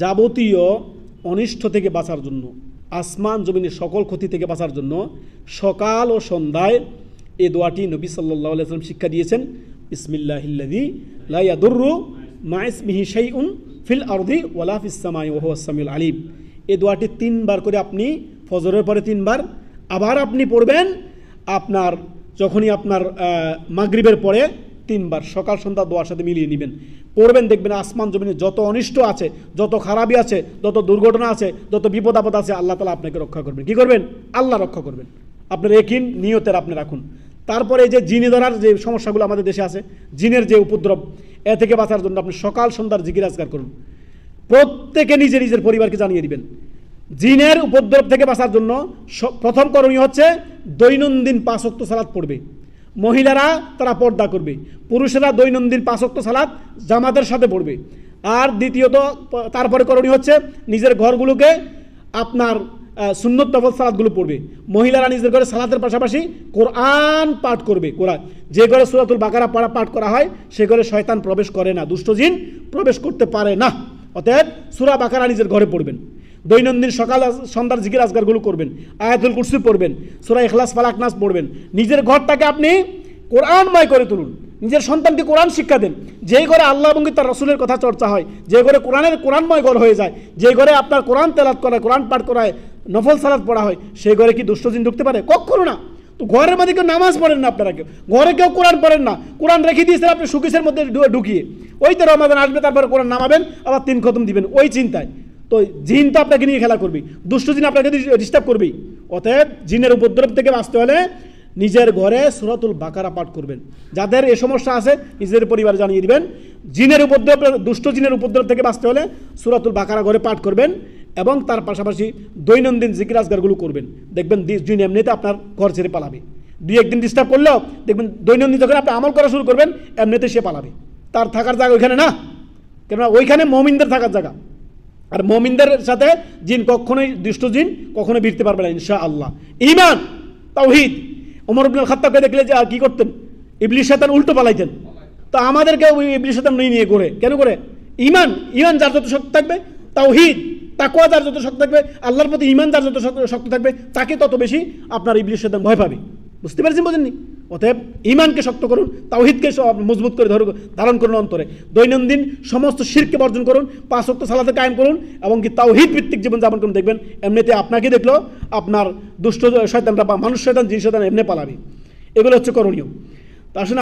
যাবতীয় অনিষ্ট থেকে বাঁচার জন্য, আসমান জমিনের সকল ক্ষতি থেকে বাঁচার জন্য সকাল ও সন্ধ্যায় এ দোয়াটি নবী সাল্লাহ আলাইসাল্লাম শিক্ষা দিয়েছেন ইসমিল্লাহিল্লাদি লাইয়াদুর্রু মাইসমিহি শাইউন ফিল আরদি ওয়ালা ফিসামাই ওহু আসামিউল আলিম। এ দোয়াটি তিনবার করে আপনি ফজরের পরে তিনবার, আবার আপনি পড়বেন আপনার, যখনই আপনার মাগরিবের পরে তিনবার সকাল, সন্ধ্যা, দোয়ার সাথে মিলিয়ে নেবেন। পড়বেন, দেখবেন আসমান জমিনে যত অনিষ্ট আছে, যত খারাপই আছে, যত দুর্ঘটনা আছে, যত বিপদ আপদ আছে, আল্লাহ তালা আপনাকে রক্ষা করবেন। কি করবেন? আল্লাহ রক্ষা করবেন। আপনার একিন নিয়তের আপনি রাখুন। তারপরে এই যে জিনে ধরার যে সমস্যাগুলো আমাদের দেশে আছে, জিনের যে উপদ্রব, এ থেকে বাঁচার জন্য আপনি সকাল, সন্ধ্যার জিকির আজগার করুন। প্রত্যেকে নিজে নিজের পরিবারকে জানিয়ে দিবেন। জিনের উপদ্রব থেকে বাঁচার জন্য প্রথম করণীয় হচ্ছে দৈনন্দিন পাঁচ পাঁচক্ত সালাদ পড়বে। মহিলারা তারা পর্দা করবে, পুরুষেরা দৈনন্দিন পাঁচক্ত সালাদ জামাতের সাথে পড়বে। আর দ্বিতীয়ত, তারপরে করণীয় হচ্ছে নিজের ঘরগুলোকে আপনার সুন্নত নফল সালাদগুলো পড়বে। মহিলারা নিজের ঘরে সালাতের পাশাপাশি কোরআন পাঠ করবে, কোরআন। যে ঘরে সুরাতুল বাকারা পাড়া, পাঠ করা হয়, সে ঘরে শয়তান প্রবেশ করে না, দুষ্ট জিন প্রবেশ করতে পারে না। অতএব সুরা বাকারা নিজের ঘরে পড়বেন। দৈনন্দিন সকাল সন্ধ্যার জিকির আজগারগুলো করবেন, আয়াতুল কুরসি পড়বেন, সুরা এখলাস ফালাক নাস পড়বেন। নিজের ঘরটাকে আপনি কোরআনময় করে তুলুন। নিজের সন্তানকে কোরআন শিক্ষা দেন। যে ঘরে আল্লাহ এবং তার রসুলের কথা চর্চা হয়, যে ঘরে কোরআনের কোরআনময় ঘর হয়ে যায়, যে ঘরে আপনার কোরআন তেলাত করায়, কোরআন পাঠ করায়, নফল সালাদ পড়া হয়, সেই ঘরে কি দুষ্টজিন ঢুকতে পারে? কখনো না। তো ঘরের মধ্যে কেউ নামাজ পড়েন না আপনারা কেউ। ঘরে কেউ কোরআন পড়েন না। কোরআন রেখে দিয়েছেন আপনি সুকিসের মধ্যে ঢুকিয়ে। ওই তো রমাদান আসবে, তারপরে কোরআন নামাবেন, আবার তিন খতম দিবেন। ওই চিন্তায়। তো জিন তো আপনাকে নিয়ে খেলা করবে, দুষ্ট জিন আপনাকে ডিস্টার্ব করবেই অতএব জিনের উপদ্রব থেকে বাঁচতে হলে নিজের ঘরে সুরাতুল বাকারা পাঠ করবেন। যাদের এ সমস্যা আছে নিজের পরিবার জানিয়ে দিবেন। জিনের উপদ্রব, দুষ্ট জিনের উপদ্রব থেকে বাঁচতে হলে সুরাতুল বাকারা ঘরে পাঠ করবেন এবং তার পাশাপাশি দৈনন্দিন জিকির আজগারগুলো করবেন। দেখবেন জিন এমনিতে আপনার ঘর ছেড়ে পালাবে। দুই একদিন ডিস্টার্ব করলেও দেখবেন দৈনন্দিন যখন আপনি আমল করা শুরু করবেন, এমনিতে সে পালাবে। তার থাকার জায়গা ওইখানে না? কেননা ওইখানে মমিনদের থাকার জায়গা। আর মমিনদের সাথে জিন কখনোই দুষ্ট জিন কখনো ভিড়তে পারবে না ইনশা আল্লাহ ইমান তাওহিদ। ওমর ইবনুল খাত্তাবকে দেখলে যে আর কি করতেন? ইবলিশ শয়তান উল্টো পালাইতেন। তো আমাদেরকে ওই ইবলিশ শয়তান নিয়ে নিয়ে করে কেন করে ইমান ইমান যার যত শক্ত থাকবে, তাওহিদ, তাকওয়া যার যত শক্ত থাকবে, আল্লাহর প্রতি ইমান যার যত শক্ত- থাকবে, তাকে তত বেশি আপনার ইবলিশ শয়তান ভয় পাবে। বুঝতে পারছেন বোঝেননি? অতএব ইমানকে শক্ত করুন, তাওহিদকে মজবুত করে ধরুন, ধারণ করুন অন্তরে। দৈনন্দিন সমস্ত শিরকে বর্জন করুন, পাঁচ ওয়াক্ত সালাতে কায়েম করুন এবং কি তাওহিদ ভিত্তিক জীবন যাপন করুন। দেখবেন, এমনিতে আপনাকে দেখল, আপনার দুষ্ট শয়তানটা বা মানুষ শয়তান জিনিস শয়তান এমনি পালাবে। এগুলো হচ্ছে করণীয়। তা আসলে